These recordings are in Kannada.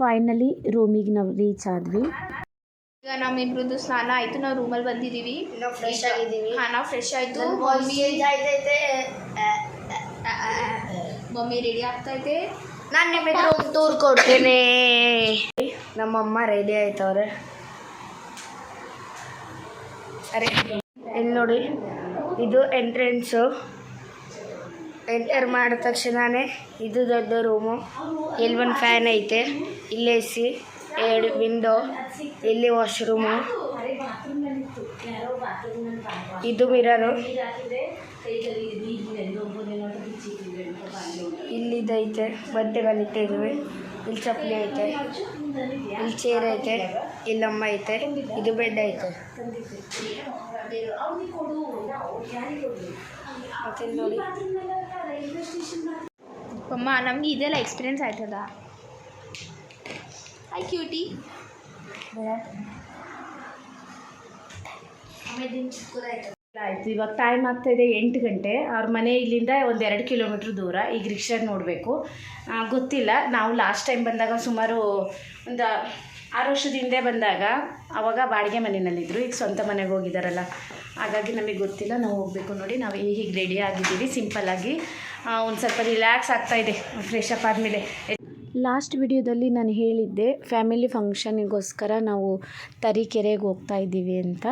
ಫೈನಲಿ ರೂಮಿಗೆ ನಾವು ರೀಚ್ ಆದ್ವಿ. ಈಗ ನಮ್ಮಿಬ್ರದ್ದು ಸ್ನಾನ ಆಯ್ತು ನಾವು ರೂಮಲ್ಲಿ ಬಂದಿದ್ದೀವಿ ನಾವು ಫ್ರೆಶ್ ಆಗಿದ್ದೀವಿ ಹಾ ನಾವು ಫ್ರೆಶ್ ಆಯ್ತು. ಮಮ್ಮಿ ಮಮ್ಮಿ ರೆಡಿ ಆಗ್ತೈತೆ. ಇದೆ ನಾನು ನಿಮಗೆ ರೂಮ್ ಟೂರ್ ಕೊಡ್ತೀನಿ. ನಮ್ಮಮ್ಮ ರೆಡಿ ಆಯ್ತವ್ರೆ. ಅರೆ ಇಲ್ಲಿ ನೋಡಿ ಇದು ಎಂಟ್ರೆನ್ಸು ಎಂಟರ್ ಮಾಡಿದ ತಕ್ಷಣವೇ ಇದು ದೊಡ್ಡ ರೂಮು. ಇಲ್ಲಿ ಒಂದು ಫ್ಯಾನ್ ಐತೆ. ಇಲ್ಲಿ ಎ ಸಿ, ಎರಡು ವಿಂಡೋ ಇಲ್ಲಿ ವಾಶ್ರೂಮು. ಇದು ಮಿರರು. ಇಲ್ಲಿದೈತೆ, ಬಟ್ಟೆಗಳಿಟ್ಟಿದ್ವಿ. ಇಲ್ಲಿ ಚಪ್ಪಲಿ ಐತೆ. ಇಲ್ಲಿ ಚೇರ್ ಐತೆ. ಇಲ್ಲಮ್ಮ ಐತೆ. ಇದು ಬೆಡ್ ಐತೆ. ಅಮ್ಮ, ನಮ್ಗೆ ಇದೆಲ್ಲ ಎಕ್ಸ್ಪೀರಿಯನ್ಸ್ ಆಯ್ತದ? ಐ ಕ್ಯೂಟಿ ಆಯಿತು, ಇವಾಗ ಟೈಮ್ ಆಗ್ತಾಯಿದೆ ಎಂಟು ಗಂಟೆ. ಅವ್ರ ಮನೆ ಇಲ್ಲಿಂದ ಒಂದು ಎರಡು ಕಿಲೋಮೀಟ್ರ್ ದೂರ. ಈಗ ರಿಕ್ಷಾ ನೋಡಬೇಕು. ಗೊತ್ತಿಲ್ಲ. ನಾವು ಲಾಸ್ಟ್ ಟೈಮ್ ಬಂದಾಗ ಸುಮಾರು ಒಂದು ಆರು ವರ್ಷದ ಹಿಂದೆ ಬಂದಾಗ ಅವಾಗ ಬಾಡಿಗೆ ಮನೆಯಲ್ಲಿದ್ದರು ಈಗ ಸ್ವಂತ ಮನೆಗೆ ಹೋಗಿದ್ದಾರಲ್ಲ ಹಾಗಾಗಿ ನಮಗೆ ಗೊತ್ತಿಲ್ಲ. ನಾವು ಹೋಗಬೇಕು ನೋಡಿ. ನಾವು ಈಗ ರೆಡಿ ಆಗಿದ್ದೀವಿ. ಸಿಂಪಲ್ಲಾಗಿ ಒಂದು ಸ್ವಲ್ಪ ರಿಲ್ಯಾಕ್ಸ್ ಆಗ್ತಾ ಇದೆ. ಫ್ರೆಶ್ ಅಪ್ ಆದಮೇಲೆ. ಲಾಸ್ಟ್ ವಿಡಿಯೋದಲ್ಲಿ ನಾನು ಹೇಳಿದ್ದೆ ಫ್ಯಾಮಿಲಿ ಫಂಕ್ಷನಿಗೋಸ್ಕರ ನಾವು ತರೀಕೆರೆಗೆ ಹೋಗ್ತಾ ಇದ್ದೀವಿ ಅಂತ.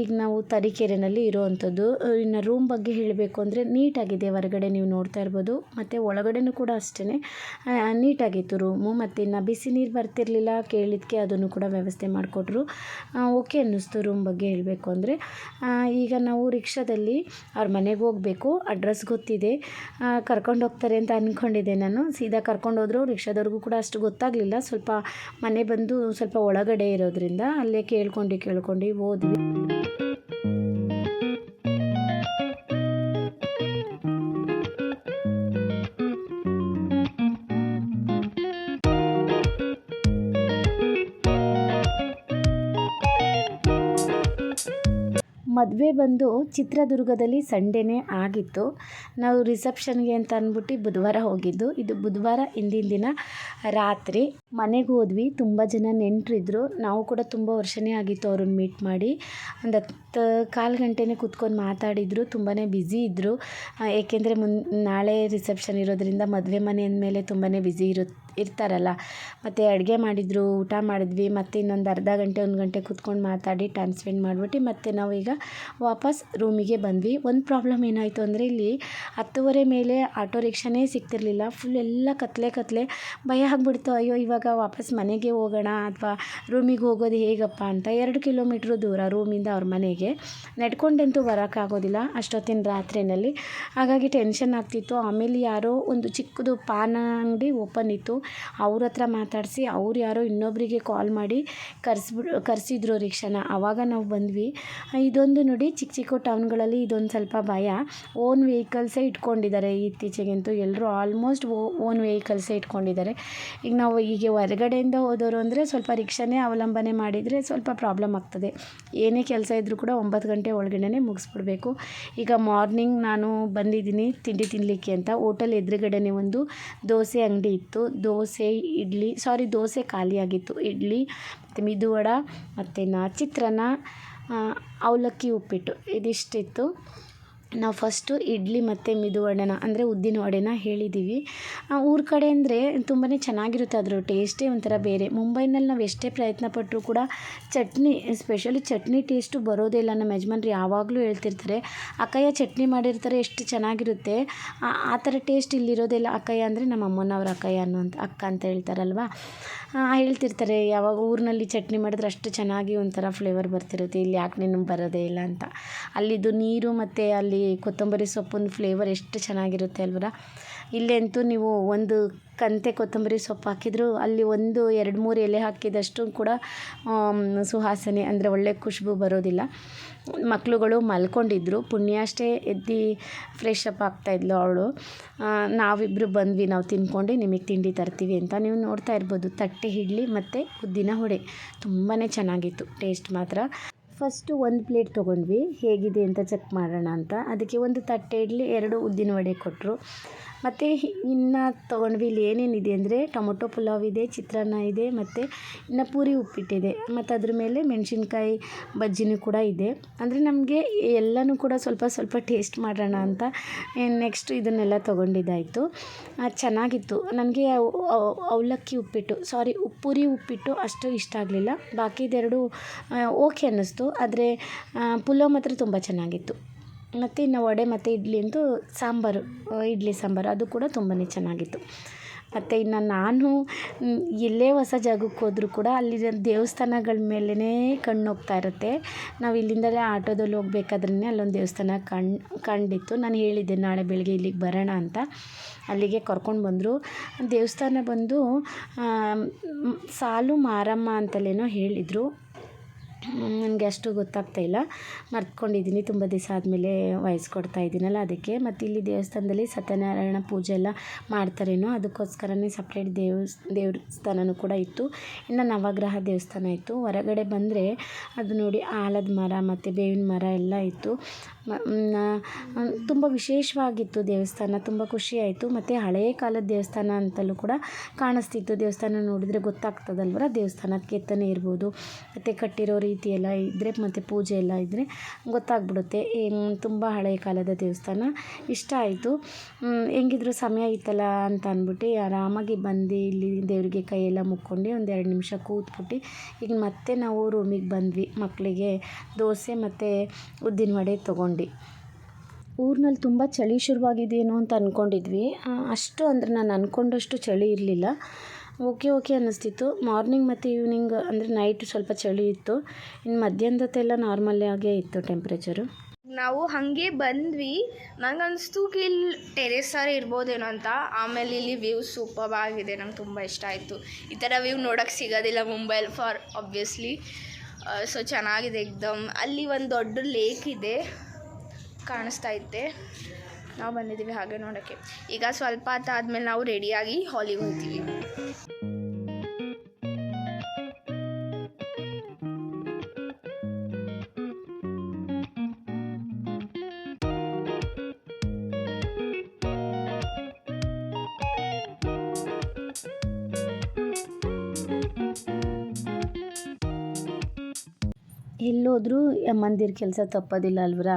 ಈಗ ನಾವು ತರೀಕೆರೆನಲ್ಲಿ ಇರೋವಂಥದ್ದು. ಇನ್ನು ರೂಮ್ ಬಗ್ಗೆ ಹೇಳಬೇಕು ಅಂದರೆ ನೀಟಾಗಿದೆ, ಹೊರಗಡೆ ನೀವು ನೋಡ್ತಾ ಇರ್ಬೋದು. ಮತ್ತು ಒಳಗಡೆನೂ ಕೂಡ ಅಷ್ಟೇ ನೀಟಾಗಿತ್ತು ರೂಮು. ಮತ್ತು ಇನ್ನು ಬಿಸಿ ನೀರು ಬರ್ತಿರಲಿಲ್ಲ ಕೇಳಿದ್ದಕ್ಕೆ ಅದನ್ನು ಕೂಡ ವ್ಯವಸ್ಥೆ ಮಾಡಿಕೊಟ್ರು. ಓಕೆ ಅನ್ನಿಸ್ತು ರೂಮ್ ಬಗ್ಗೆ ಹೇಳಬೇಕು ಅಂದರೆ. ಈಗ ನಾವು ರಿಕ್ಷಾದಲ್ಲಿ ಅವ್ರ ಮನೆಗೆ ಹೋಗಬೇಕು. ಅಡ್ರೆಸ್ ಗೊತ್ತಿದೆ. ಕರ್ಕೊಂಡು ಹೋಗ್ತಾರೆ ಅಂತ ಅಂದ್ಕೊಂಡಿದ್ದೆ ನಾನು. ಸೀದಾ ಕರ್ಕೊಂಡು ಹೋದ್ರು ರಿಕ್ಷಾದವ್ರಿಗೂ ಕೂಡ ಅಷ್ಟು ಗೊತ್ತಾಗಲಿಲ್ಲ. ಸ್ವಲ್ಪ ಮನೆ ಬಂದು ಸ್ವಲ್ಪ ಒಳಗಡೆ ಇರೋದ್ರಿಂದ ಅಲ್ಲೇ ಕೇಳ್ಕೊಂಡು ಕೇಳ್ಕೊಂಡು ಹೋದ್ವಿ ಮದುವೆ ಬಂದು ಚಿತ್ರದುರ್ಗದಲ್ಲಿ ಸಂಡೇನೇ ಆಗಿತ್ತು. ನಾವು ರಿಸೆಪ್ಷನ್ಗೆ ಅಂತ ಅಂದ್ಬಿಟ್ಟು ಬುಧವಾರ ಹೋಗಿದ್ದು. ಇದು ಬುಧವಾರ ಹಿಂದಿನ ದಿನ ರಾತ್ರಿ. ಮನೆಗೆ ಹೋದ್ವಿ. ತುಂಬ ಜನ ನೆಂಟರಿದ್ರು. ನಾವು ಕೂಡ ತುಂಬ ವರ್ಷನೇ ಆಗಿತ್ತು ಅವ್ರನ್ನ ಮೀಟ್ ಮಾಡಿ. ಒಂದು ಕಾಲು ಗಂಟೆನೇ ಕೂತ್ಕೊಂಡು ಮಾತಾಡಿದರು ತುಂಬಾ ಬ್ಯುಸಿ ಇದ್ದರು ಏಕೆಂದರೆ ಮುನ್, ನಾಳೆ ರಿಸೆಪ್ಷನ್ ಇರೋದರಿಂದ ಮದುವೆ ಮನೆ ಅಂದಮೇಲೆ ತುಂಬಾ ಬ್ಯುಸಿ ಇರು, ಇರ್ತಾರಲ್ಲ. ಮತ್ತು ಅಡುಗೆ ಮಾಡಿದರು, ಊಟ ಮಾಡಿದ್ವಿ, ಮತ್ತು ಇನ್ನೊಂದು ಅರ್ಧ ಗಂಟೆ, ಒಂದು ಗಂಟೆ ಕೂತ್ಕೊಂಡು ಮಾತಾಡಿ ಟೈಮ್ ಸ್ಪೆಂಡ್ ಮಾಡಿಬಿಟ್ಟು ಮತ್ತು ನಾವೀಗ ವಾಪಸ್ ರೂಮಿಗೆ ಬಂದ್ವಿ. ಒಂದು ಪ್ರಾಬ್ಲಮ್ ಏನಾಯಿತು ಅಂದರೆ ಇಲ್ಲಿ ಹತ್ತುವರೆ ಮೇಲೆ ಆಟೋ ರಿಕ್ಷಾನೇ ಸಿಗ್ತಿರ್ಲಿಲ್ಲ. ಫುಲ್ ಎಲ್ಲ ಕತ್ಲೆ ಕತ್ಲೆ ಭಯ ಆಗ್ಬಿಡ್ತು. ಅಯ್ಯೋ, ಇವಾಗ ವಾಪಸ್ ಮನೆಗೆ ಹೋಗೋಣ ಅಥವಾ ರೂಮಿಗೆ ಹೋಗೋದು ಹೇಗಪ್ಪ ಅಂತ. ಎರಡು ಕಿಲೋಮೀಟ್ರ್ ದೂರ ರೂಮಿಂದ ಅವ್ರ ಮನೆಗೆ. ನಡ್ಕೊಂಡಂತೂ ಬರೋಕ್ಕಾಗೋದಿಲ್ಲ ಅಷ್ಟೊತ್ತಿನ ರಾತ್ರಿನಲ್ಲಿ. ಹಾಗಾಗಿ ಟೆನ್ಷನ್ ಆಗ್ತಿತ್ತು. ಆಮೇಲೆ ಯಾರೋ ಒಂದು ಚಿಕ್ಕದು ಪಾನ ಅಂಗಡಿ ಓಪನ್ ಇತ್ತು. ಅವ್ರ ಹತ್ರ ಮಾತಾಡಿಸಿ ಅವ್ರು ಯಾರೋ ಇನ್ನೊಬ್ಬರಿಗೆ ಕಾಲ್ ಮಾಡಿ ಕರೆಸ್ಬಿಡು ಕರೆಸಿದ್ರು ರಿಕ್ಷಾನ. ಆವಾಗ ನಾವು ಬಂದ್ವಿ. ಇದೊಂದು ನೋಡಿ ಚಿಕ್ಕ ಚಿಕ್ಕ ಟೌನ್ಗಳಲ್ಲಿ ಇದೊಂದು ಸ್ವಲ್ಪ ಭಯ. ಓನ್ ವೆಹಿಕಲ್ಸೇ ಇಟ್ಕೊಂಡಿದ್ದಾರೆ ಇತ್ತೀಚೆಗಂತೂ. ಎಲ್ಲರೂ ಆಲ್ಮೋಸ್ಟ್ ಓನ್ ವೆಹಿಕಲ್ಸೇ ಇಟ್ಕೊಂಡಿದ್ದಾರೆ. ಈಗ ನಾವು ಹೀಗೆ ಹೊರಗಡೆಯಿಂದ ಹೋದವರು ಅಂದರೆ ಸ್ವಲ್ಪ ರಿಕ್ಷಾನೇ ಅವಲಂಬನೆ ಮಾಡಿದರೆ ಸ್ವಲ್ಪ ಪ್ರಾಬ್ಲಮ್ ಆಗ್ತದೆ. ಏನೇ ಕೆಲಸ ಇದ್ದರೂ ಕೂಡ ಒಂಬತ್ತು ಗಂಟೆ ಒಳಗಡೆ ಮುಗಿಸ್ಬಿಡ್ಬೇಕು. ಈಗ ಮಾರ್ನಿಂಗ್ ನಾನು ಬಂದಿದ್ದೀನಿ ತಿಂಡಿ ತಿನ್ನಲಿಕ್ಕೆ ಅಂತ. ಹೋಟೆಲ್ ಎದುರುಗಡೆ ಒಂದು ದೋಸೆ ಅಂಗಡಿ ಇತ್ತು. ದೋಸೆ, ಇಡ್ಲಿ ಸಾರಿ ದೋಸೆ ಖಾಲಿಯಾಗಿತ್ತು ಇಡ್ಲಿ, ಮತ್ತು ಮಿದುವಡ ಮತ್ತು ನಾ ಚಿತ್ರಾನ್ನ ಅವಲಕ್ಕಿ ಉಪ್ಪಿಟ್ಟು. ಇದಿಷ್ಟಿತ್ತು. ನಾವು ಫಸ್ಟು ಇಡ್ಲಿ ಮತ್ತು ಮಿದುವಡೆನ ಅಂದರೆ ಉದ್ದಿನ ವಡೆನ ಹೇಳಿದ್ದೀವಿ ಊರ ಕಡೆ ಅಂದರೆ ತುಂಬಾ ಚೆನ್ನಾಗಿರುತ್ತೆ ಅದರ ಟೇಸ್ಟೇ ಒಂಥರ ಬೇರೆ. ಮುಂಬೈನಲ್ಲಿ ನಾವು ಎಷ್ಟೇ ಪ್ರಯತ್ನ ಪಟ್ಟರೂ ಕೂಡ ಚಟ್ನಿ ಸ್ಪೆಷಲಿ ಚಟ್ನಿ ಟೇಸ್ಟು ಬರೋದೇ ಇಲ್ಲ. ನಮ್ಮ ಯಜಮಾನ್ರು ಯಾವಾಗಲೂ ಹೇಳ್ತಿರ್ತಾರೆ, ಅಕ್ಕಯ್ಯ ಚಟ್ನಿ ಮಾಡಿರ್ತಾರೆ, ಎಷ್ಟು ಚೆನ್ನಾಗಿರುತ್ತೆ. ಆ- ಥರ ಟೇಸ್ಟ್ ಇಲ್ಲಿರೋದಿಲ್ಲ ಅಕ್ಕಯ್ಯ ಅಂದರೆ ನಮ್ಮ ಅಮ್ಮನವ್ರ ಅಕ್ಕಯ್ಯ ಅನ್ನೋಂಥ ಅಕ್ಕ ಅಂತ ಹೇಳ್ತಾರಲ್ವ? ಹೇಳ್ತಿರ್ತಾರೆ. ಯಾವಾಗ ಊರಿನಲ್ಲಿ ಚಟ್ನಿ ಮಾಡಿದ್ರೆ ಅಷ್ಟು ಚೆನ್ನಾಗಿ ಒಂಥರ ಫ್ಲೇವರ್ ಬರ್ತಿರುತ್ತೆ. ಇಲ್ಲಿ ಯಾಕೆ ನಿನಗೆ ಬರೋದೇ ಇಲ್ಲ ಅಂತ. ಅಲ್ಲಿದ್ದು ನೀರು ಮತ್ತು ಅಲ್ಲಿ ಕೊತ್ತಂಬರಿ ಸೊಪ್ಪಿನ ಫ್ಲೇವರ್ ಎಷ್ಟು ಚೆನ್ನಾಗಿರುತ್ತೆ ಅಲ್ವರ? ಇಲ್ಲಂತೂ ನೀವು ಒಂದು ಕಂತೆ ಕೊತ್ತಂಬರಿ ಸೊಪ್ಪು ಹಾಕಿದ್ರು, ಅಲ್ಲಿ ಒಂದು, ಎರಡು, ಮೂರು ಎಲೆ ಹಾಕಿದಷ್ಟು ಕೂಡ ಸುಹಾಸನೆ ಅಂದರೆ ಒಳ್ಳೆ ಖುಷ್ಬು ಬರೋದಿಲ್ಲ. ಮಕ್ಳುಗಳು ಮಲ್ಕೊಂಡಿದ್ರು. ಪುಣ್ಯ ಅಷ್ಟೇ ಎದ್ದು ಫ್ರೆಶ್ ಅಪ್ ಆಗ್ತಾಯಿದ್ಲು ಅವಳು. ನಾವಿಬ್ಬರು ಬಂದ್ವಿ, ನಾವು ತಿನ್ಕೊಂಡು ನಿಮಗೆ ತಿಂಡಿ ತರ್ತೀವಿ ಅಂತ. ನೀವು ನೋಡ್ತಾ ಇರ್ಬೋದು, ತಟ್ಟೆ ಇಡ್ಲಿ ಮತ್ತು ಉದ್ದಿನ ವಡೆ. ತುಂಬಾ ಚೆನ್ನಾಗಿತ್ತು ಟೇಸ್ಟ್ ಮಾತ್ರ. ಫಸ್ಟು ಒಂದು ಪ್ಲೇಟ್ ತೊಗೊಂಡ್ವಿ. ಹೇಗಿದೆ ಅಂತ ಚೆಕ್ ಮಾಡೋಣ ಅಂತ. ಅದಕ್ಕೆ ಒಂದು ತಟ್ಟೆ ಇಡ್ಲಿ, ಎರಡು ಉದ್ದಿನ ವಡೆ ಕೊಟ್ಟರು ಮತ್ತು ಇನ್ನು ತೊಗೊಂಡ್ವಿ ಇಲ್ಲಿ ಏನೇನಿದೆ ಅಂದರೆ ಟೊಮೊಟೊ ಪುಲಾವ್ ಇದೆ, ಚಿತ್ರಾನ್ನ ಇದೆ, ಮತ್ತು ಇನ್ನು ಪೂರಿ ಉಪ್ಪಿಟ್ಟಿದೆ. ಮತ್ತು ಅದ್ರ ಮೇಲೆ ಮೆಣಸಿನ್ಕಾಯಿ ಬಜ್ಜಿನೂ ಕೂಡ ಇದೆ. ಅಂದರೆ ನಮಗೆ ಎಲ್ಲನೂ ಕೂಡ ಸ್ವಲ್ಪ ಸ್ವಲ್ಪ ಟೇಸ್ಟ್ ಮಾಡೋಣ ಅಂತ ನೆಕ್ಸ್ಟ್ ಇದನ್ನೆಲ್ಲ ತೊಗೊಂಡಿದ್ದಾಯಿತು. ಚೆನ್ನಾಗಿತ್ತು. ನನಗೆ ಅವಲಕ್ಕಿ ಉಪ್ಪಿಟ್ಟು ಸಾರಿ ಪೂರಿ ಉಪ್ಪಿಟ್ಟು ಅಷ್ಟು ಇಷ್ಟ ಆಗಲಿಲ್ಲ. ಬಾಕಿದೆರಡು ಓಕೆ ಅನ್ನಿಸ್ತು. ಆದರೆ ಪುಲಾವ್ ಮಾತ್ರ ತುಂಬ ಚೆನ್ನಾಗಿತ್ತು. ಮತ್ತು ಇನ್ನು ವಡೆ ಮತ್ತು ಇಡ್ಲಿ ಅಂತೂ ಸಾಂಬಾರು ಇಡ್ಲಿ ಸಾಂಬಾರು ಅದು ಕೂಡ ತುಂಬಾ ಚೆನ್ನಾಗಿತ್ತು. ಮತ್ತು ಇನ್ನು ನಾನು ಎಲ್ಲೇ ಹೊಸ ಜಾಗಕ್ಕೆ ಹೋದರೂ ಕೂಡ ಅಲ್ಲಿರೋ ದೇವಸ್ಥಾನಗಳ ಮೇಲೇ ಕಣ್ಣು ಹೋಗ್ತಾ ಇರುತ್ತೆ. ನಾವು ಇಲ್ಲಿಂದಲೇ ಆಟೋದಲ್ಲಿ ಹೋಗ್ಬೇಕಾದ್ರೇ ಅಲ್ಲೊಂದು ದೇವಸ್ಥಾನ ಕಣ್ ಕಂಡಿತ್ತು. ನಾನು ಹೇಳಿದ್ದೆ ನಾಳೆ ಬೆಳಗ್ಗೆ ಇಲ್ಲಿಗೆ ಬರೋಣ ಅಂತ. ಅಲ್ಲಿಗೆ ಕರ್ಕೊಂಡು ಬಂದರು. ದೇವಸ್ಥಾನ ಬಂದು ಸಾಲು ಮಾರಮ್ಮ ಅಂತಲೇನೋ ಹೇಳಿದರು. ನನಗೆ ಅಷ್ಟು ಗೊತ್ತಾಗ್ತಾ ಇಲ್ಲ. ಮರ್ತ್ಕೊಂಡಿದ್ದೀನಿ ತುಂಬ ದಿವಸ ಆದಮೇಲೆ ಕೊಡ್ತಾ ಇದ್ದೀನಲ್ಲ ಅದಕ್ಕೆ. ಮತ್ತು ಇಲ್ಲಿ ದೇವಸ್ಥಾನದಲ್ಲಿ ಸತ್ಯನಾರಾಯಣ ಪೂಜೆ ಎಲ್ಲ ಮಾಡ್ತಾರೇನೋ, ಅದಕ್ಕೋಸ್ಕರನೇ ಸಪ್ರೇಟ್ ದೇವಸ್ ದೇವಸ್ಥಾನನೂ ಕೂಡ ಇತ್ತು. ಇನ್ನು ನವಗ್ರಹ ದೇವಸ್ಥಾನ ಇತ್ತು. ಹೊರಗಡೆ ಬಂದರೆ ಅದು ನೋಡಿ ಆಲದ ಮರ ಮತ್ತು ಬೇವಿನ ಮರ ಎಲ್ಲ ಇತ್ತು. ತುಂಬ ವಿಶೇಷವಾಗಿತ್ತು ದೇವಸ್ಥಾನ, ತುಂಬ ಖುಷಿಯಾಯಿತು ಮತ್ತು ಹಳೆಯ ಕಾಲದ ದೇವಸ್ಥಾನ ಅಂತಲೂ ಕೂಡ ಕಾಣಿಸ್ತಿತ್ತು. ದೇವಸ್ಥಾನ ನೋಡಿದರೆ ಗೊತ್ತಾಗ್ತದಲ್ವರ? ದೇವಸ್ಥಾನ ಕೆತ್ತನೆ ಇರ್ಬೋದು, ಮತ್ತು ಕಟ್ಟಿರೋ ಎಲ್ಲ ಇದ್ದರೆ ಮತ್ತು ಪೂಜೆ ಎಲ್ಲ ಇದ್ದರೆ ಗೊತ್ತಾಗ್ಬಿಡುತ್ತೆ. ತುಂಬ ಹಳೆಯ ಕಾಲದ ದೇವಸ್ಥಾನ. ಇಷ್ಟ ಆಯಿತು. ಹೆಂಗಿದ್ರು ಸಮಯ ಇತ್ತಲ್ಲ ಅಂತ ಅಂದ್ಬಿಟ್ಟು ಆರಾಮಾಗಿ ಬಂದು ಇಲ್ಲಿ ದೇವರಿಗೆ ಕೈಯೆಲ್ಲ ಮುಕ್ಕೊಂಡು ಒಂದು ಎರಡು ನಿಮಿಷ ಕೂತ್ಬಿಟ್ಟು ಈಗ ಮತ್ತೆ ನಾವು ರೂಮಿಗೆ ಬಂದ್ವಿ. ಮಕ್ಕಳಿಗೆ ದೋಸೆ ಮತ್ತು ಉದ್ದಿನ ವಡೆ ತೊಗೊಂಡು. ಊರಿನಲ್ಲಿ ತುಂಬ ಚಳಿ ಶುರುವಾಗಿದೆಯೇನೋ ಅಂತ ಅಂದ್ಕೊಂಡಿದ್ವಿ ಅಷ್ಟು ಅಂದರೆ ನಾನು ಅಂದ್ಕೊಂಡಷ್ಟು ಚಳಿ ಇರಲಿಲ್ಲ. ಓಕೆ ಓಕೆ ಅನ್ನಿಸ್ತಿತ್ತು. ಮಾರ್ನಿಂಗ್ ಮತ್ತು ಈವ್ನಿಂಗ್ ಅಂದರೆ ನೈಟ್ ಸ್ವಲ್ಪ ಚಳಿ ಇತ್ತು. ಇನ್ನು ಮಧ್ಯಾಹ್ನದತ್ತೆಲ್ಲ ನಾರ್ಮಲ್ ಆಗೇ ಇತ್ತು ಟೆಂಪ್ರೇಚರು ನಾವು ಹಾಗೆ ಬಂದ್ವಿ. ನಂಗೆ ಅನಿಸ್ತು ಕಿ ಇಲ್ಲಿ ಟೆರೇಸರ್ ಇರ್ಬೋದೇನೋ ಅಂತ. ಆಮೇಲೆ ಇಲ್ಲಿ ವ್ಯೂ ಸೂಪರ್ ಆಗಿದೆ, ನಂಗೆ ತುಂಬ ಇಷ್ಟ ಆಯಿತು. ಈ ಥರ ವ್ಯೂ ನೋಡೋಕ್ಕೆ ಸಿಗೋದಿಲ್ಲ ಮುಂಬೈಲಿ ಫಾರ್ ಆಬ್ವಿಯಸ್ಲಿ ಸೊ ಚೆನ್ನಾಗಿದೆ ಎಕ್ದಮ್ ಅಲ್ಲಿ ಒಂದು ದೊಡ್ಡ ಲೇಕ್ ಇದೆ ಕಾಣಿಸ್ತಾ ಐತೆ ನಾವು ಬಂದಿದ್ದೀವಿ ಹಾಗೆ ನೋಡೋಕ್ಕೆ. ಈಗ ಸ್ವಲ್ಪ ಹೊತ್ತಾದ್ಮೇಲೆ ನಾವು ರೆಡಿಯಾಗಿ ಹಾಲಿಗೆ ಹೋಗ್ತೀವಿ. ಎಲ್ಲೋದ್ರೂ ಮಂದಿರ ಕೆಲಸ ತಪ್ಪೋದಿಲ್ಲ ಅಲ್ವರಾ?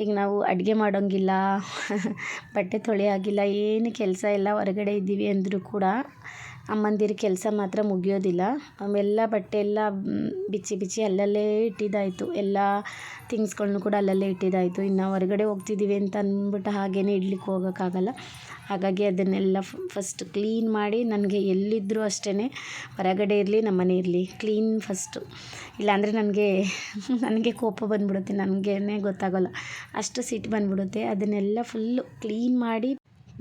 ಈಗ ನಾವು ಅಡುಗೆ ಮಾಡೋಂಗಿಲ್ಲ ಬಟ್ಟೆ ತೊಳೆಯಾಗಿಲ್ಲ ಏನು ಕೆಲಸ ಇಲ್ಲ ಹೊರಗಡೆ ಇದ್ದೀವಿ ಅಂದರೂ ಕೂಡ ಅಮ್ಮಂದಿರ ಕೆಲಸ ಮಾತ್ರ ಮುಗಿಯೋದಿಲ್ಲ. ಅವೆಲ್ಲ ಬಟ್ಟೆ ಎಲ್ಲ ಬಿಚ್ಚಿ ಬಿಚ್ಚಿ ಅಲ್ಲಲ್ಲೇ ಇಟ್ಟಿದ್ದಾಯಿತು ಎಲ್ಲ ಥಿಂಗ್ಸ್ಗಳ್ನು ಕೂಡ ಅಲ್ಲಲ್ಲೇ ಇಟ್ಟಿದ್ದಾಯಿತು ಇನ್ನು ಹೊರಗಡೆ ಹೋಗ್ತಿದ್ದೀವಿ ಅಂತ ಅಂದ್ಬಿಟ್ಟು ಹಾಗೇ ಇಡ್ಲಿಕ್ಕೆ ಹೋಗೋಕ್ಕಾಗಲ್ಲ. ಹಾಗಾಗಿ ಅದನ್ನೆಲ್ಲ ಫಸ್ಟ್ ಕ್ಲೀನ್ ಮಾಡಿ ನನಗೆ ಎಲ್ಲಿದ್ದರೂ ಅಷ್ಟೇ ಹೊರಗಡೆ ಇರಲಿ, ನಮ್ಮನೆ ಇರಲಿ. ಕ್ಲೀನ್ ಫಸ್ಟು ಇಲ್ಲಾಂದರೆ ನನಗೆ ನನಗೆ ಕೋಪ ಬಂದ್ಬಿಡುತ್ತೆ. ನನಗೇನೆ ಗೊತ್ತಾಗೋಲ್ಲ. ಅಷ್ಟು ಸಿಟ್ಟು ಬಂದ್ಬಿಡುತ್ತೆ. ಅದನ್ನೆಲ್ಲ ಫುಲ್ಲು ಕ್ಲೀನ್ ಮಾಡಿ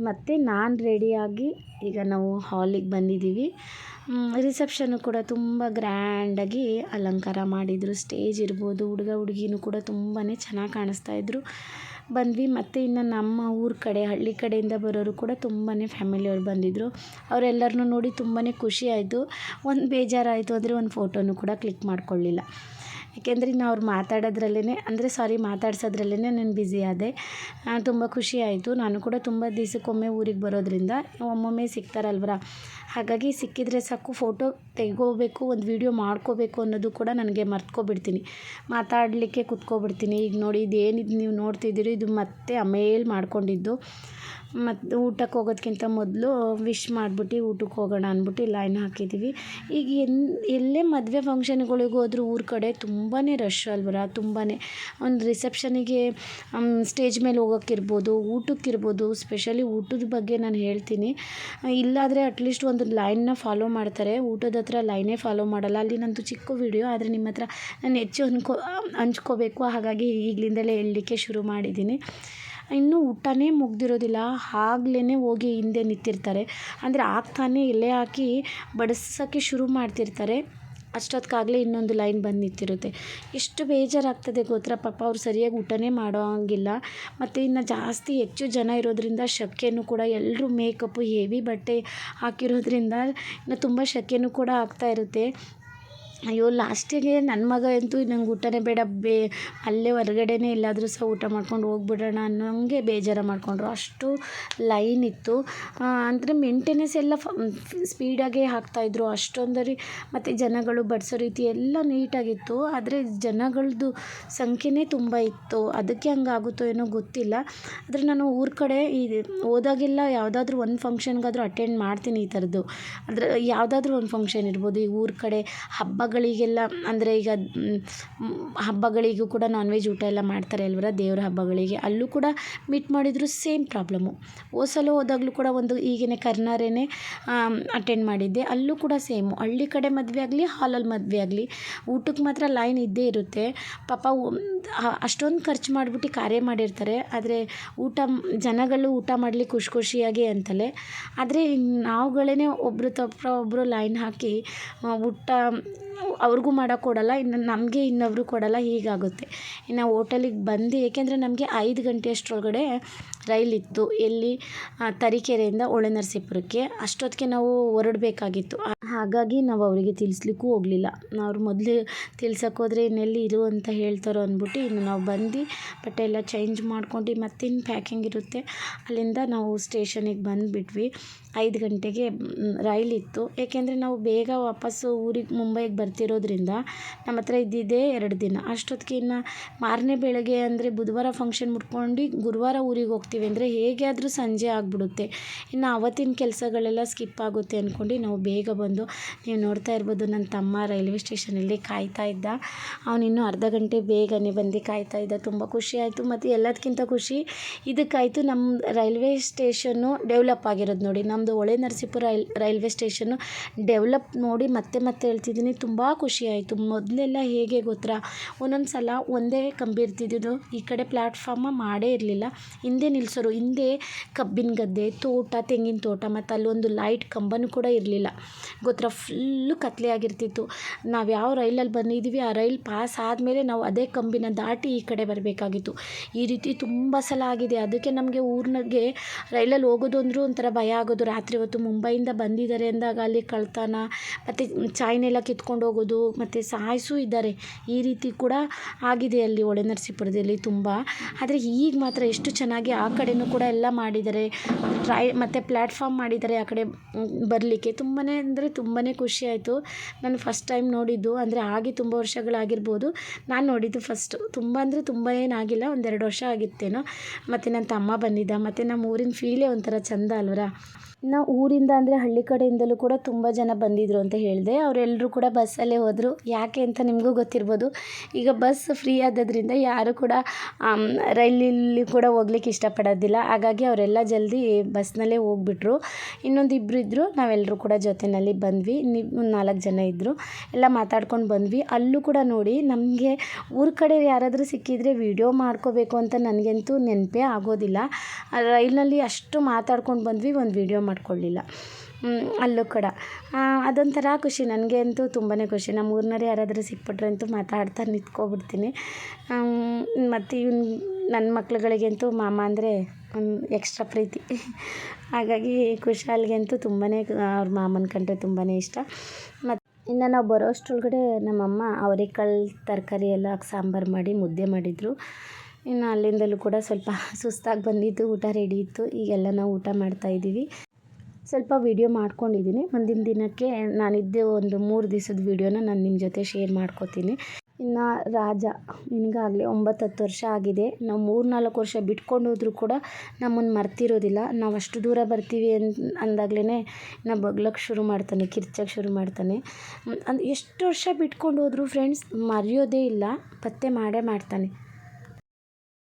ಮತ್ತು ನಾನು ರೆಡಿಯಾಗಿ ಈಗ ನಾವು ಹಾಲಿಗೆ ಬಂದಿದ್ದೀವಿ. ರಿಸೆಪ್ಷನ್ನು ಕೂಡ ತುಂಬ ಗ್ರ್ಯಾಂಡಾಗಿ ಅಲಂಕಾರ ಮಾಡಿದರು. ಸ್ಟೇಜ್ ಇರ್ಬೋದು, ಹುಡುಗ ಹುಡುಗಿನೂ ಕೂಡ ತುಂಬಾ ಚೆನ್ನಾಗಿ ಕಾಣಿಸ್ತಾ ಇದ್ದರು ಬಂದ್ವಿ. ಮತ್ತು ಇನ್ನು ನಮ್ಮ ಊರ ಕಡೆ, ಹಳ್ಳಿ ಕಡೆಯಿಂದ ಬರೋರು ಕೂಡ ತುಂಬಾ ಫ್ಯಾಮಿಲಿಯವ್ರು ಬಂದಿದ್ದರು ಅವರೆಲ್ಲರನ್ನೂ ನೋಡಿ ತುಂಬಾ ಖುಷಿ ಆಯಿತು. ಒಂದು ಬೇಜಾರಾಯಿತು ಅಂದರೆ ಒಂದು ಫೋಟೋನು ಕೂಡ ಕ್ಲಿಕ್ ಮಾಡ್ಕೊಳ್ಳಿಲ್ಲ. ಯಾಕೆಂದರೆ ಇನ್ನು ಅವ್ರು ಮಾತಾಡೋದ್ರಲ್ಲೇ ಅಂದರೆ ಸಾರಿ ಮಾತಾಡ್ಸೋದ್ರಲ್ಲೇ ನಾನು ಬ್ಯುಸಿ ಆದೆ. ತುಂಬ ಖುಷಿ ಆಯಿತು. ನಾನು ಕೂಡ ತುಂಬ ದಿವ್ಸಕ್ಕೊಮ್ಮೆ ಊರಿಗೆ ಬರೋದರಿಂದ ಒಮ್ಮೊಮ್ಮೆ ಸಿಗ್ತಾರಲ್ವರ? ಹಾಗಾಗಿ ಸಿಕ್ಕಿದರೆ ಸಾಕು ಫೋಟೋ ತೆಗೋಬೇಕು, ಒಂದು ವೀಡಿಯೋ ಮಾಡ್ಕೋಬೇಕು ಅನ್ನೋದು ಕೂಡ ನನಗೆ ಮರ್ತ್ಕೊಬಿಡ್ತೀನಿ. ಮಾತಾಡಲಿಕ್ಕೆ ಕುತ್ಕೊಬಿಡ್ತೀನಿ. ಈಗ ನೋಡಿ ಇದೇನಿದು ನೀವು ನೋಡ್ತಿದ್ದೀರಿ, ಇದು ಮತ್ತೆ ಆಮೇಲೆ ಮಾಡ್ಕೊಂಡಿದ್ದು. ಮತ್ತು ಊಟಕ್ಕೆ ಹೋಗೋದಕ್ಕಿಂತ ಮೊದಲು ವಿಶ್ ಮಾಡಿಬಿಟ್ಟು ಊಟಕ್ಕೆ ಹೋಗೋಣ ಅಂದ್ಬಿಟ್ಟು ಲೈನ್ ಹಾಕಿದ್ದೀವಿ. ಈಗ ಎನ್, ಎಲ್ಲೇ ಮದುವೆ ಫಂಕ್ಷನ್ಗಳಿಗೆ ಹೋದ್ರೂ ಊರ ಕಡೆ ತುಂಬಾ ರಶ್ ಅಲ್ವರ? ತುಂಬಾ ಒಂದು ರಿಸೆಪ್ಷನಿಗೆ ಸ್ಟೇಜ್ ಮೇಲೆ ಹೋಗೋಕ್ಕಿರ್ಬೋದು, ಊಟಕ್ಕಿರ್ಬೋದು ಸ್ಪೆಷಲಿ ಊಟದ ಬಗ್ಗೆ ನಾನು ಹೇಳ್ತೀನಿ. ಇಲ್ಲಾದರೆ ಅಟ್ಲೀಸ್ಟ್ ಒಂದು ಲೈನ್ನ ಫಾಲೋ ಮಾಡ್ತಾರೆ. ಊಟದ ಹತ್ರ ಲೈನೇ ಫಾಲೋ ಮಾಡಲ್ಲ. ಅಲ್ಲಿ ನಂದು ಚಿಕ್ಕ ವಿಡಿಯೋ ಆದರೆ ನಿಮ್ಮ ಹತ್ರ ನಾನು ಹೆಚ್ಚು ಅನ್ಕೋ, ಹಂಚ್ಕೋಬೇಕು. ಹಾಗಾಗಿ ಈಗಲಿಂದಲೇ ಹೇಳಲಿಕ್ಕೆ ಶುರು ಮಾಡಿದ್ದೀನಿ. ಇನ್ನೂ ಊಟನೇ ಮುಗ್ದಿರೋದಿಲ್ಲ. ಆಗ್ಲೇ ಹೋಗಿ ಹಿಂದೆ ನಿಂತಿರ್ತಾರೆ. ಅಂದರೆ ಆಗ್ತಾನೆ ಎಲೆ ಹಾಕಿ ಬಡಿಸೋಕ್ಕೆ ಶುರು ಮಾಡ್ತಿರ್ತಾರೆ. ಅಷ್ಟೊತ್ತಿಗಾಗಲೇ ಇನ್ನೊಂದು ಲೈನ್ ಬಂದು ನಿಂತಿರುತ್ತೆ. ಎಷ್ಟು ಬೇಜಾರಾಗ್ತದೆ ಗೊತ್ತಾ? ಪಾಪ ಅವ್ರು ಸರಿಯಾಗಿ ಊಟನೇ ಮಾಡೋ ಹಂಗಿಲ್ಲ. ಮತ್ತು ಇನ್ನು ಜಾಸ್ತಿ ಹೆಚ್ಚು ಜನ ಇರೋದರಿಂದ ಶೆಕೆನೂ ಕೂಡ ಎಲ್ಲರೂ ಮೇಕಪ್ಪು, ಹೆವಿ ಬಟ್ಟೆ ಹಾಕಿರೋದ್ರಿಂದ ಇನ್ನು ತುಂಬ ಶೆಕೆನೂ ಕೂಡ ಆಗ್ತಾ ಇರುತ್ತೆ. ಅಯ್ಯೋ, ಲಾಸ್ಟಿಗೆ ನನ್ನ ಮಗ ಅಂತೂ ನಂಗೆ ಊಟನೇ ಬೇಡ. ಬೇ, ಅಲ್ಲೇ ಹೊರ್ಗಡೆನೇ ಎಲ್ಲಾದರೂ ಸಹ ಊಟ ಮಾಡ್ಕೊಂಡು ಹೋಗ್ಬಿಡೋಣ ಅನ್ನೋಂಗೆ ಬೇಜಾರು ಮಾಡಿಕೊಂಡ್ರು. ಅಷ್ಟು ಲೈನ್ ಇತ್ತು. ಅಂದರೆ ಮೇಂಟೆನೆನ್ಸ್ ಎಲ್ಲ ಸ್ಪೀಡಾಗೇ ಹಾಕ್ತಾಯಿದ್ರು ಅಷ್ಟೊಂದರಿ ಮತ್ತು ಜನಗಳು ಬಡಿಸೋ ರೀತಿ ಎಲ್ಲ ನೀಟಾಗಿತ್ತು ಆದರೆ ಜನಗಳದ್ದು ಸಂಖ್ಯೆನೇ ತುಂಬ ಇತ್ತು. ಅದಕ್ಕೆ ಹಂಗಾಗುತ್ತೋ ಏನೋ ಗೊತ್ತಿಲ್ಲ. ಆದರೆ ನಾನು ಊರ ಕಡೆ ಈ ಹೋದಾಗೆಲ್ಲ ಯಾವುದಾದ್ರೂ ಒಂದು ಫಂಕ್ಷನ್ಗಾದರೂ ಅಟೆಂಡ್ ಮಾಡ್ತೀನಿ ಈ ಥರದ್ದು ಅಂದರೆ ಯಾವುದಾದ್ರೂ ಒಂದು ಫಂಕ್ಷನ್ ಇರ್ಬೋದು. ಈ ಊರ ಕಡೆ ಹಬ್ಬಗಳಿಗೆಲ್ಲ ಅಂದರೆ ಈಗ ಹಬ್ಬಗಳಿಗೂ ಕೂಡ ನಾನ್ ವೆಜ್ ಊಟ ಎಲ್ಲ ಮಾಡ್ತಾರೆ ಅಲ್ವರ ದೇವ್ರ ಹಬ್ಬಗಳಿಗೆ. ಅಲ್ಲೂ ಕೂಡ ಮೀಟ್ ಮಾಡಿದ್ರು ಸೇಮ್ ಪ್ರಾಬ್ಲಮ್ಮು ಹೋದ್ ಸಲ ಹೋದಾಗಲೂ ಕೂಡ ಒಂದು ಈಗಿನ ಕರ್ನಾರೇನೆ ಅಟೆಂಡ್ ಮಾಡಿದ್ದೆ. ಅಲ್ಲೂ ಕೂಡ ಸೇಮು ಹಳ್ಳಿ ಕಡೆ ಮದುವೆ ಆಗಲಿ ಹಾಲಲ್ಲಿ ಮದುವೆ ಆಗಲಿ, ಊಟಕ್ಕೆ ಮಾತ್ರ ಲೈನ್ ಇದ್ದೇ ಇರುತ್ತೆ. ಪಾಪ ಅಷ್ಟೊಂದು ಖರ್ಚು ಮಾಡಿಬಿಟ್ಟು ಕಾರ್ಯ ಮಾಡಿರ್ತಾರೆ. ಆದರೆ ಊಟ, ಜನಗಳು ಊಟ ಮಾಡಲಿ ಖುಷಿ ಖುಷಿಯಾಗಿ ಅಂತಲೇ. ಆದರೆ ನಾವುಗಳೇ ಒಬ್ಬರು ತಪ್ಪ ಒಬ್ಬರು ಲೈನ್ ಹಾಕಿ ಊಟ ಅವ್ರಿಗೂ ಮಾಡೋಕೆ ಕೊಡಲ್ಲ, ಇನ್ನು ನಮಗೆ ಇನ್ನೊಬ್ರು ಕೊಡಲ್ಲ, ಹೀಗಾಗುತ್ತೆ. ಇನ್ನು ಓಟೆಲಿಗೆ ಬಂದು, ಏಕೆಂದರೆ ನಮಗೆ ಐದು ಗಂಟೆ ಅಷ್ಟರೊಳಗಡೆ ರೈಲಿತ್ತು ಎಲ್ಲಿ ತರೀಕೆರೆಯಿಂದ ಹೊಳೆನರಸೀಪುರಕ್ಕೆ ಅಷ್ಟೊತ್ತಿಗೆ ನಾವು ಹೊರಡಬೇಕಾಗಿತ್ತು. ಹಾಗಾಗಿ ನಾವು ಅವರಿಗೆ ತಿಳಿಸ್ಲಿಕ್ಕೂ ಹೋಗಲಿಲ್ಲ. ಅವ್ರು ಮೊದಲೇ ತಿಳ್ಸಕ್ಕೆ ಹೋದರೆ ಇನ್ನೆಲ್ಲಿ ಇರು ಅಂತ ಹೇಳ್ತಾರೋ ಅಂದ್ಬಿಟ್ಟು ಇನ್ನು ನಾವು ಬಂದು ಬಟ್ಟೆ ಎಲ್ಲ ಚೇಂಜ್ ಮಾಡ್ಕೊಂಡು ಮತ್ತಿನ್ನು ಪ್ಯಾಕಿಂಗ್ ಇರುತ್ತೆ. ಅಲ್ಲಿಂದ ನಾವು ಸ್ಟೇಷನಿಗೆ ಬಂದುಬಿಟ್ವಿ. ಐದು ಗಂಟೆಗೆ ರೈಲ್ ಇತ್ತು. ಏಕೆಂದರೆ ನಾವು ಬೇಗ ವಾಪಸ್ಸು ಊರಿಗೆ ಮುಂಬೈಗೆ ಬರ್ತಿರೋದ್ರಿಂದ ನಮ್ಮ ಹತ್ರ ಇದ್ದಿದ್ದೇ ಎರಡು ದಿನ. ಅಷ್ಟೊತ್ತಿಗೆ ಇನ್ನು ಮಾರನೇ ಬೆಳಗ್ಗೆ ಅಂದರೆ ಬುಧವಾರ ಫಂಕ್ಷನ್ ಮುಟ್ಕೊಂಡು ಗುರುವಾರ ಊರಿಗೆ ಹೋಗ್ತೀವಿ. ಅಂದರೆ ಹೇಗೆ ಆದರೂ ಸಂಜೆ ಆಗಿಬಿಡುತ್ತೆ. ಇನ್ನು ಆವತ್ತಿನ ಕೆಲಸಗಳೆಲ್ಲ ಸ್ಕಿಪ್ ಆಗುತ್ತೆ ಅಂದ್ಕೊಂಡು ನಾವು ಬೇಗ ಬಂದು ನೀವು ನೋಡ್ತಾ ಇರ್ಬೋದು ನನ್ನ ತಮ್ಮ ರೈಲ್ವೆ ಸ್ಟೇಷನಲ್ಲಿ ಕಾಯ್ತಾ ಇದ್ದ. ಅವನಿನ್ನೂ ಅರ್ಧ ಗಂಟೆ ಬೇಗನೆ ಬಂದು ಕಾಯ್ತಾ ಇದ್ದ. ತುಂಬ ಖುಷಿ ಆಯಿತು ಮತ್ತು ಎಲ್ಲದಕ್ಕಿಂತ ಖುಷಿ ಇದಕ್ಕಾಯಿತು ನಮ್ಮ ರೈಲ್ವೆ ಸ್ಟೇಷನ್ನು ಡೆವಲಪ್ ಆಗಿರೋದು ನೋಡಿ. ನಮ್ಮದು Hole Narasipura rail, railway station develop ನೋಡಿ ಮತ್ತೆ ಮತ್ತೆ ಹೇಳ್ತಿದ್ದೀನಿ. ತುಂಬ ಖುಷಿ ಆಯಿತು. ಮೊದಲೆಲ್ಲ ಹೇಗೆ ಗೊತ್ತಾ? ಒಂದೊಂದು ಸಲ ಒಂದೇ ಕಂಬಿ ಇರ್ತಿದ್ದಿದ್ದು. ಈ ಕಡೆ ಪ್ಲ್ಯಾಟ್ಫಾರ್ಮ ಮಾಡೇ ಇರಲಿಲ್ಲ. ಹಿಂದೆ ನಿಲ್ಲಿಸೋರು ಹಿಂದೆ ಕಬ್ಬಿನ ಗದ್ದೆ, ತೋಟ, ತೆಂಗಿನ ತೋಟ ಮತ್ತು ಅಲ್ಲೊಂದು ಲೈಟ್ ಕಂಬನೂ ಕೂಡ ಇರಲಿಲ್ಲ. ಗೊತ್ತಾ ಫುಲ್ಲು ಕತ್ತಲೆ ಆಗಿರ್ತಿತ್ತು. ನಾವು ಯಾವ ರೈಲಲ್ಲಿ ಬಂದಿದ್ದೀವಿ ಆ ರೈಲ್ ಪಾಸ್ ಆದಮೇಲೆ ನಾವು ಅದೇ ಕಂಬಿನ ದಾಟಿ ಈ ಕಡೆ ಬರಬೇಕಾಗಿತ್ತು. ಈ ರೀತಿ ತುಂಬ ಸಲ ಆಗಿದೆ. ಅದಕ್ಕೆ ನಮಗೆ ಊರಿನಾಗೆ ರೈಲಲ್ಲಿ ಹೋಗೋದು ಅಂದರೂ ಒಂಥರ ಭಯ ಆಗೋದು. ರಾತ್ರಿ ಹೊತ್ತು ಮುಂಬೈಯಿಂದ ಬಂದಿದ್ದಾರೆ ಅಂದಾಗ ಅಲ್ಲಿ ಕಳ್ತನ, ಮತ್ತು ಚಾಯ್ನೆಲ್ಲ ಕಿತ್ಕೊಂಡು ಹೋಗೋದು, ಮತ್ತು ಸಾಯಿಸೂ ಇದ್ದಾರೆ. ಈ ರೀತಿ ಕೂಡ ಆಗಿದೆ ಅಲ್ಲಿ ಹೊಳೆ ನರಸೀಪುರದಲ್ಲಿ ತುಂಬ. ಆದರೆ ಈಗ ಮಾತ್ರ ಎಷ್ಟು ಚೆನ್ನಾಗಿ ಆ ಕಡೆಯೂ ಕೂಡ ಎಲ್ಲ ಮಾಡಿದ್ದಾರೆ. ಟ್ರೈ ಮತ್ತು ಪ್ಲ್ಯಾಟ್ಫಾರ್ಮ್ ಮಾಡಿದ್ದಾರೆ ಆ ಕಡೆ ಬರಲಿಕ್ಕೆ. ತುಂಬಾ ಅಂದರೆ ತುಂಬಾ ಖುಷಿ ಆಯಿತು. ನಾನು ಫಸ್ಟ್ ಟೈಮ್ ನೋಡಿದ್ದು. ಅಂದರೆ ಆಗಿ ತುಂಬ ವರ್ಷಗಳಾಗಿರ್ಬೋದು. ನಾನು ನೋಡಿದ್ದು ಫಸ್ಟು ತುಂಬ ಅಂದರೆ ತುಂಬ ಏನಾಗಿಲ್ಲ. ಒಂದೆರಡು ವರ್ಷ ಆಗಿತ್ತೇನೋ. ಮತ್ತು ನನ್ನ ತಮ್ಮ ಬಂದಿದ್ದ. ಮತ್ತು ನಮ್ಮ ಊರಿನ ಫೀಲೇ ಒಂಥರ ಚಂದ ಅಲ್ವರ? ಇನ್ನು ಊರಿಂದ ಅಂದರೆ ಹಳ್ಳಿ ಕಡೆಯಿಂದಲೂ ಕೂಡ ತುಂಬ ಜನ ಬಂದಿದ್ದರು ಅಂತ ಹೇಳಿದೆ. ಅವರೆಲ್ಲರೂ ಕೂಡ ಬಸ್ಸಲ್ಲೇ ಹೋದರು. ಯಾಕೆ ಅಂತ ನಿಮಗೂ ಗೊತ್ತಿರ್ಬೋದು. ಈಗ ಬಸ್ ಫ್ರೀ ಆದದ್ರಿಂದ ಯಾರು ಕೂಡ ರೈಲಲ್ಲಿ ಕೂಡ ಹೋಗ್ಲಿಕ್ಕೆ ಇಷ್ಟಪಡೋದಿಲ್ಲ. ಹಾಗಾಗಿ ಅವರೆಲ್ಲ ಜಲ್ದಿ ಬಸ್ನಲ್ಲೇ ಹೋಗ್ಬಿಟ್ರು. ಇನ್ನೊಂದು ಇಬ್ಬರು ಇದ್ದರು ನಾವೆಲ್ಲರೂ ಕೂಡ ಜೊತೆಯಲ್ಲಿ ಬಂದ್ವಿ. ನೀವು ನಾಲ್ಕು ಜನ ಇದ್ದರು ಎಲ್ಲ ಮಾತಾಡ್ಕೊಂಡು ಬಂದ್ವಿ. ಅಲ್ಲೂ ಕೂಡ ನೋಡಿ ನಮಗೆ ಊರ ಕಡೆ ಯಾರಾದರೂ ಸಿಕ್ಕಿದರೆ ವಿಡಿಯೋ ಮಾಡ್ಕೋಬೇಕು ಅಂತ ನನಗಂತೂ ನೆನಪೇ ಆಗೋದಿಲ್ಲ. ರೈಲ್ನಲ್ಲಿ ಅಷ್ಟು ಮಾತಾಡ್ಕೊಂಡು ಬಂದ್ವಿ. ಒಂದು ವೀಡಿಯೋ ಮಾಡ್ಕೊಳ್ಳಿಲ್ಲ. ಅಲ್ಲೂ ಕೂಡ. ಅದೊಂಥರ ಖುಷಿ. ನನಗೆ ಅಂತೂ ತುಂಬಾ ಖುಷಿ. ನಮ್ಮ ಊರಿನವ್ರು ಯಾರಾದರೂ ಸಿಕ್ಬಿಟ್ರೆ ಅಂತೂ ಮಾತಾಡ್ತಾ ನಿಂತ್ಕೊಬಿಡ್ತೀನಿ. ಮತ್ತು ಇವ್ನು ನನ್ನ ಮಕ್ಳುಗಳಿಗಂತೂ ಮಾಮ ಅಂದರೆ ಒಂದು ಎಕ್ಸ್ಟ್ರಾ ಪ್ರೀತಿ. ಹಾಗಾಗಿ ಕುಶಾಲ್ಗಂತೂ ತುಂಬಾ ಅವ್ರ ಮಾಮನ ಕಂಡ್ರೆ ತುಂಬಾ ಇಷ್ಟ. ಮತ್ತು ಇನ್ನು ನಾವು ಬರೋ ಅಷ್ಟ್ರೊಳಗಡೆ ನಮ್ಮಮ್ಮ ಅವರೆಕಾಳು ತರಕಾರಿ ಎಲ್ಲ ಸಾಂಬಾರು ಮಾಡಿ ಮುದ್ದೆ ಮಾಡಿದರು. ಇನ್ನು ಅಲ್ಲಿಂದಲೂ ಕೂಡ ಸ್ವಲ್ಪ ಸುಸ್ತಾಗಿ ಬಂದಿದ್ದು, ಊಟ ರೆಡಿ ಇತ್ತು. ಈಗೆಲ್ಲ ನಾವು ಊಟ ಮಾಡ್ತಾಯಿದ್ದೀವಿ ಸ್ವಲ್ಪ ವೀಡಿಯೋ ಮಾಡ್ಕೊಂಡಿದ್ದೀನಿ ಮುಂದಿನ ದಿನಕ್ಕೆ ನಾನಿದ್ದೆ ಒಂದು ಮೂರು ದಿವಸದ ವೀಡಿಯೋನ ನಾನು ನಿಮ್ಮ ಜೊತೆ ಶೇರ್ ಮಾಡ್ಕೋತೀನಿ. ಇನ್ನು ರಾಜ, ನಿನಗಾಗಲಿ ಒಂಬತ್ತು ಹತ್ತು ವರ್ಷ ಆಗಿದೆ. ನಾವು ಮೂರು ನಾಲ್ಕು ವರ್ಷ ಬಿಟ್ಕೊಂಡು ಹೋದರೂ ಕೂಡ ನಮ್ಮನ್ನು ಮರ್ತಿರೋದಿಲ್ಲ. ನಾವು ಅಷ್ಟು ದೂರ ಬರ್ತೀವಿ ಅನ್ ಅಂದಾಗಲೇ ನಾ ಬಗ್ಲಕ್ಕೆ ಶುರು ಮಾಡ್ತಾನೆ ಕಿರ್ಚಕ್ಕೆ ಶುರು ಮಾಡ್ತಾನೆ. ಅಂದ್ ಎಷ್ಟು ವರ್ಷ ಬಿಟ್ಕೊಂಡು ಹೋದರೂ ಫ್ರೆಂಡ್ಸ್ ಮರೆಯೋದೇ ಇಲ್ಲ. ಪತ್ತೆ ಮಾಡೇ ಮಾಡ್ತಾನೆ.